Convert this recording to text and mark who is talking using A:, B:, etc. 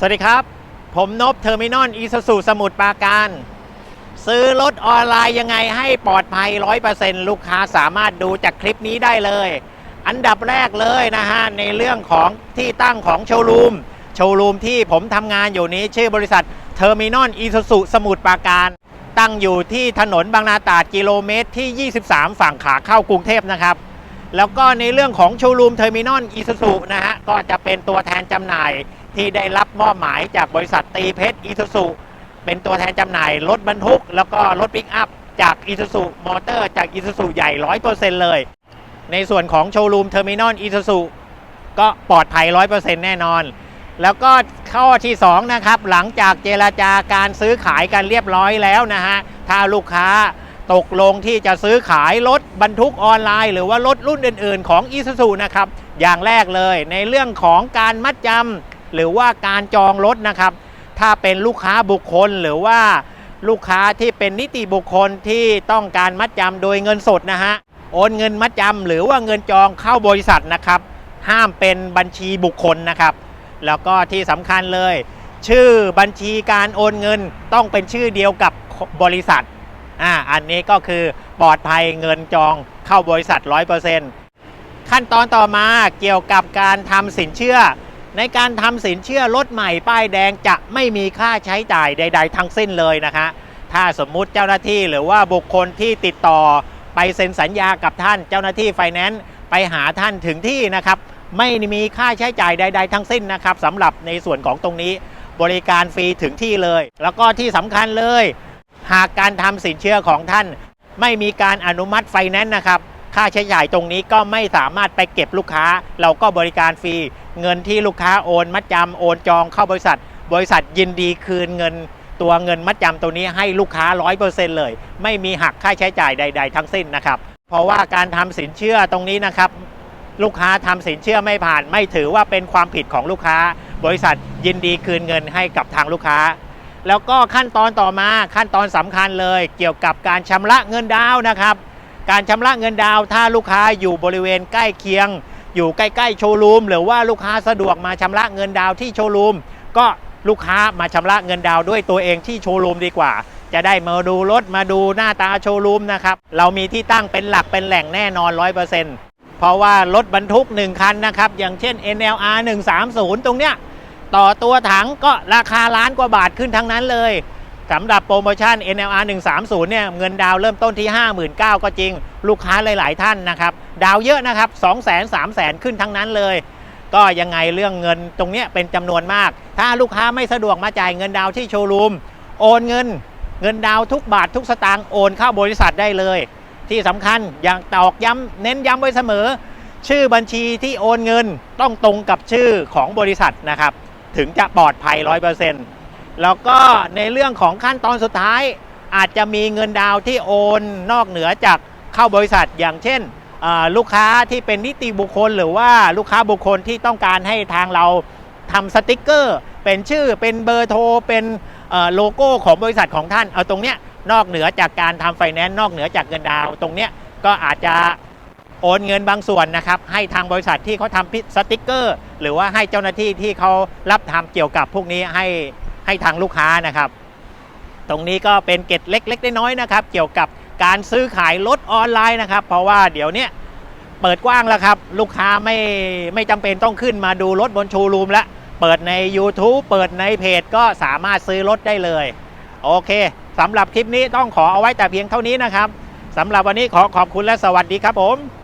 A: สวัสดีครับ ผมนบเทอร์มินอลอีซูซูสมุทรปราการ ซื้อรถออนไลน์ยังไงให้ปลอดภัย 100%ลูกค้าสามารถดูจากคลิปนี้ได้เลย อันดับแรกเลยนะฮะ ในเรื่องของที่ตั้งของโชว์รูม โชว์รูมที่ผมทำงานอยู่นี้ ชื่อบริษัทเทอร์มินอลอีซูซูสมุทรปราการ ตั้งอยู่ที่ถนนบางนาตราดกิโลเมตรที่ 23 ฝั่งขาเข้ากรุงเทพนะครับ แล้วก็ในเรื่องของโชว์รูมเทอร์มินอลอีซูซูนะฮะก็จะเป็นตัวแทนจำหน่ายที่ได้รับมอบหมายจากบริษัทตีเพชรอีซูซูเป็นตัวแทนจำหน่ายรถบรรทุก แล้วก็รถปิกอัพจากอีซูซูมอเตอร์จากอีซูซูใหญ่ 100%เลย ในส่วนของโชว์รูมเทอร์มินอลอีซูซูก็ปลอดภัย 100%แน่นอน แล้วก็ข้อที่ 2 นะครับ หลังจากเจราจาการซื้อขายกันเรียบร้อยแล้วนะฮะถ้าลูกค้า ตกลงที่จะซื้อขายรถบรรทุกออนไลน์ หรือว่ารถรุ่นอื่น ๆ ของ i s u z u นะครับ อย่างแรกเลยในเรื่องของการมัดจำหรือว่าการจองรถนะครับ ถ้าเป็นลูกค้าบุคคลหรือว่าลูกค้าที่เป็นนิติบุคคลที่ต้องการมัดจำโดยเงินสดนะฮะโอนเงินมัดจำหรือว่าเงินจองเข้าบริษัทนะครับ ห้ามเป็นบัญชีบุคคลนะครับ แล้วก็ที่สำคัญเลย ชื่อบัญชีการโอนเงินต้องเป็นชื่อเดียวกับบริษัท อ่าอันนี้ก็คือปลอดภัยเงินจองเข้าบริษัท 100%ขั้นตอนต่อมาเกี่ยวกับการทำสินเชื่อ ในการทำสินเชื่อรถใหม่ป้ายแดงจะไม่มีค่าใช้จ่ายใด ๆ ทั้งสิ้นเลยนะคะ ถ้าสมมุติเจ้าหน้าที่หรือว่าบุคคลที่ติดต่อไปเซ็นสัญญากับท่านเจ้าหน้าที่ไฟแนนซ์ไปหาท่านถึงที่นะครับ ไม่มีค่าใช้จ่ายใด ๆ ทั้งสิ้นนะครับสำหรับในส่วนของตรงนี้บริการฟรีถึงที่เลย แล้วก็ที่สำคัญเลย หากการทำสินเชื่อของท่าน ไม่มีการอนุมัติไฟแนนซ์นะครับค่าใช้จ่ายตรงนี้ก็ไม่สามารถไปเก็บลูกค้า เราก็บริการฟรี เงินที่ลูกค้าโอน มัดจำโอนจองเข้าบริษัท บริษัทยินดีคืนเงิน ตัวเงินมัดจำตัวนี้ให้ลูกค้า 100%เลย ไม่มีหักค่าใช้จ่ายใด ๆ ทั้งสิ้นนะครับ เพราะว่าการทำสินเชื่อตรงนี้นะครับ ลูกค้าทำสินเชื่อไม่ผ่าน ไม่ถือว่าเป็นความผิดของลูกค้า บริษัทยินดีคืนเงินให้กับทางลูกค้า แล้วก็ขั้นตอนต่อมาขั้นตอนสำคัญเลย เกี่ยวกับการชำระเงินดาวนะครับ การชำระเงินดาวถ้าลูกค้าอยู่บริเวณใกล้เคียง อยู่ใกล้ๆโชว์รูมหรือว่าลูกค้าสะดวกมาชำระเงินดาวที่โชว์รูมก็ลูกค้ามาชำระเงินดาวด้วยตัวเองที่โชว์รูมดีกว่า จะได้มาดูรถมาดูหน้าตาโชว์รูมนะครับ เรามีที่ตั้งเป็นหลักเป็นแหล่งแน่นอน 100%เพราะว่ารถบรรทุก 1 คันนะครับ อย่างเช่น NLR 130 ตรงเนี้ย ต่อตัวถังก็ราคาล้านกว่าบาทขึ้นทั้งนั้นเลยสำหรับโปรโมชั่น NLR 130เนี่ยเงินดาวเริ่มต้นที่ 59,000ก็จริง ลูกค้าหลาย ๆ ท่านนะครับ ดาวเยอะนะครับ200,000 3 0 0 ขึ้นทั้งนั้นเลย ก็ยังไงเรื่องเงินตรงเนี้ยเป็นจำนวนมาก ถ้าลูกค้าไม่สะดวกมาจ่ายเงินดาวที่โชว์รูม โอนเงิน เงินดาวทุกบาททุกสตางค์โอนเข้าบริษัทได้เลย ที่สำคัญอย่างตอกย้ำเน้นย้ำไว้เสมอ ชื่อบัญชีที่โอนเงินต้องตรงกับชื่อของบริษัทนะครับ ถึงจะปลอดภัย 100%แล้วก็ในเรื่องของขั้นตอนสุดท้าย อาจจะมีเงินดาวที่โอนนอกเหนือจากเข้าบริษัทอย่างเช่นลูกค้าที่เป็นนิติบุคคล หรือว่าลูกค้าบุคคลที่ต้องการให้ทางเราทำสติกเกอร์ เป็นชื่อเป็นเบอร์โทร เป็นโลโก้ของบริษัทของท่าน เอาตรงเนี้ยนอกเหนือจากการทำไฟแนนซ์นอกเหนือจากเงินดาวตรงเนี้ยก็อาจจะ โอนเงินบางส่วนนะครับให้ทางบริษัทที่เขาทำสติกเกอร์ หรือว่าให้เจ้าหน้าที่ที่เขารับทำเกี่ยวกับพวกนี้ให้ให้ทางลูกค้านะครับ ตรงนี้ก็เป็นเกร็ดเล็กๆน้อยๆนะครับ เกี่ยวกับการซื้อขายรถออนไลน์นะครับ เพราะว่าเดี๋ยวนี้เปิดกว้างแล้วครับ ลูกค้าไม่ไม่จำเป็นต้องขึ้นมาดูรถบนโชว์รูมแล้วเปิดใน YouTube เปิดในเพจก็สามารถซื้อรถได้เลย โอเคสำหรับคลิปนี้ต้องขอเอาไว้แต่เพียงเท่านี้นะครับสำหรับวันนี้ขอขอบคุณและสวัสดีครับผม